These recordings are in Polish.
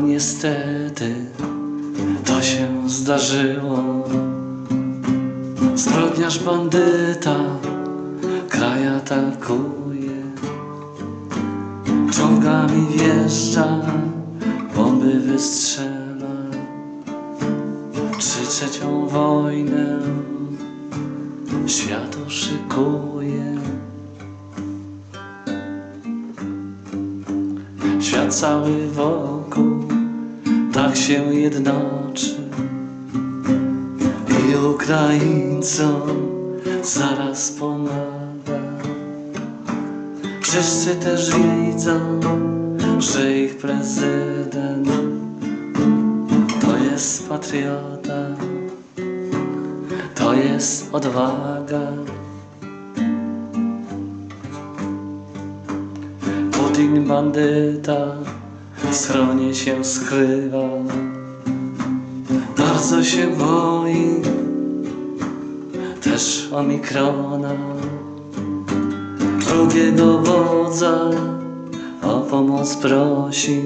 niestety to się zdarzyło. Zbrodniarz bandyta kraj atakuje. Czołgami wjeżdża, bomby wystrzela. Trzy trzecią wojnę świat szykuje. Cały wokół tak się jednoczy i Ukraińcom zaraz pomaga. Wszyscy też widzą, że ich prezydent to jest patriota, to jest odwaga. Putin bandyta schronie się skrywa, bardzo się boi też omikrona. Drugiego wodza o pomoc prosi,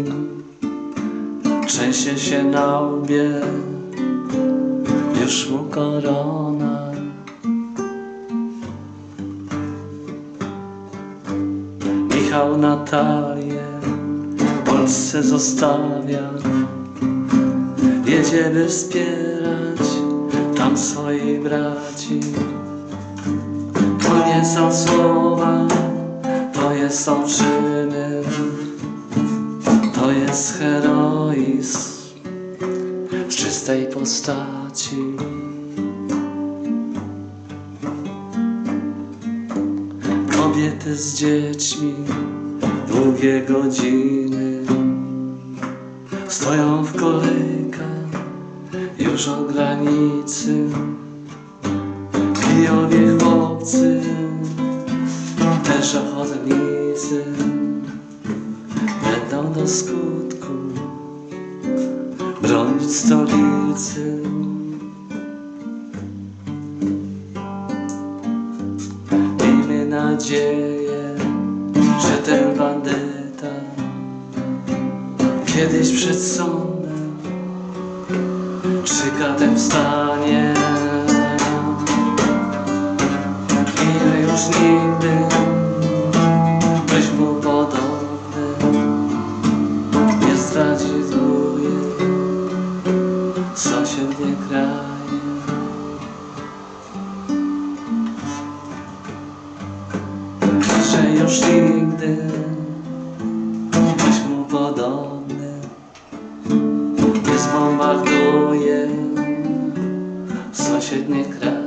trzęsie się na łbie, już mu korona. Michał Natalię w Polsce zostawia. Jedzie by wspierać tam swoich braci. To nie są słowa, to jest są To jest heroizm w czystej postaci Kobiety z dziećmi długie godziny Stoją w kolejkach już o granicy. Kijowie chłopcy, też ochotnicy Będą do skutku bronić stolicy nadzieję, że ten bandyta Kiedyś przed sądem Krzykatem wstanie? I już nigdy Byś mu podobny? Nie zdradzuje Sąsiednie kraje że już nigdy byś mu podobny nie zbombarduje sąsiednie kraje.